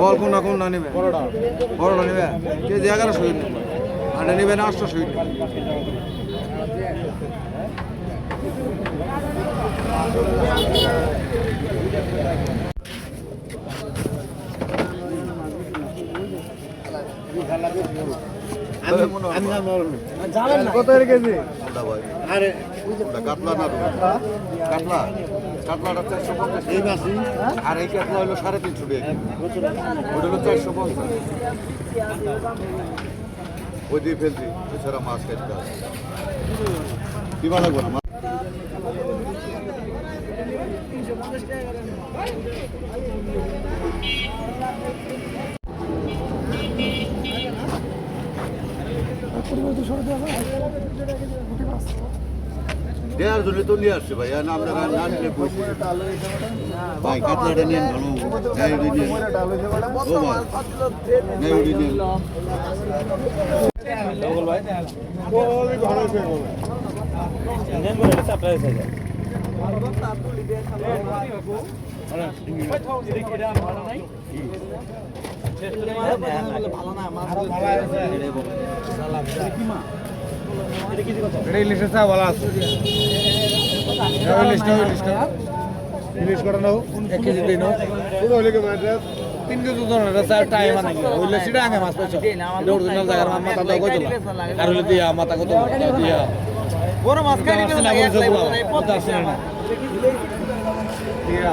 বল কোনটা কোনটা নেবে। বড়টা বড়টা নেবে। কেজি এগারোশো নেবে। আর নেবে না আটশোশো নেবে। কত কেজি আরে কাতলা না কাতলা? কাতলাটা চারশো পঞ্চাশ। এই মাসি আর এই কাতলা হলো সাড়ে তিনশো টাকা। ওটা হলো চারশো পঞ্চাশ। ওই দিয়ে ফেলছি এছাড়া মাছ খাইতে হবে। কি ভালো লাগবে না মাছ? দেড় জনে তো নিয়ে আসছে ভাই আর আপনারা না নিলে কইছি ভাই কাতলাটা নিয়ে ভালো। গাড়ি নিয়ে ও ভাই গাড়ি নিয়ে এটা ইলিশের চা ভালো আছে। ইলিশটা ইলিশটা ইলিশ কটা নাও? এক কেজি দিই নাও। পুরো হইলে কি মাছ? তিন কেজি ওজন এটা চার টাইম মানে হইলে সেটা আগে মাছ পাইছো? এটা অরিজিনাল জায়গার মাছ মাথা দাও কইতো আর হইলে দিয়া মাথা কত দিয়া। বড় মাছ খাই আছে না দিয়া।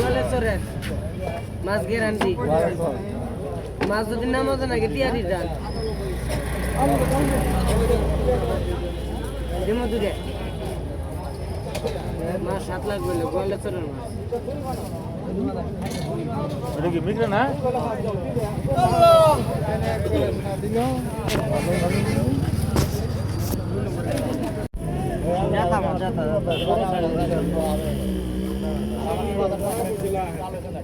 গোয়ালেশ্বরের মাছ গ্যারান্টি মাছ যদি নাম হতো নাকি তিয়ারি দিমু দুরে মাছ সাত লাখ বলে গোয়ালেশ্বরের মাছ। এটা কি না? যাতা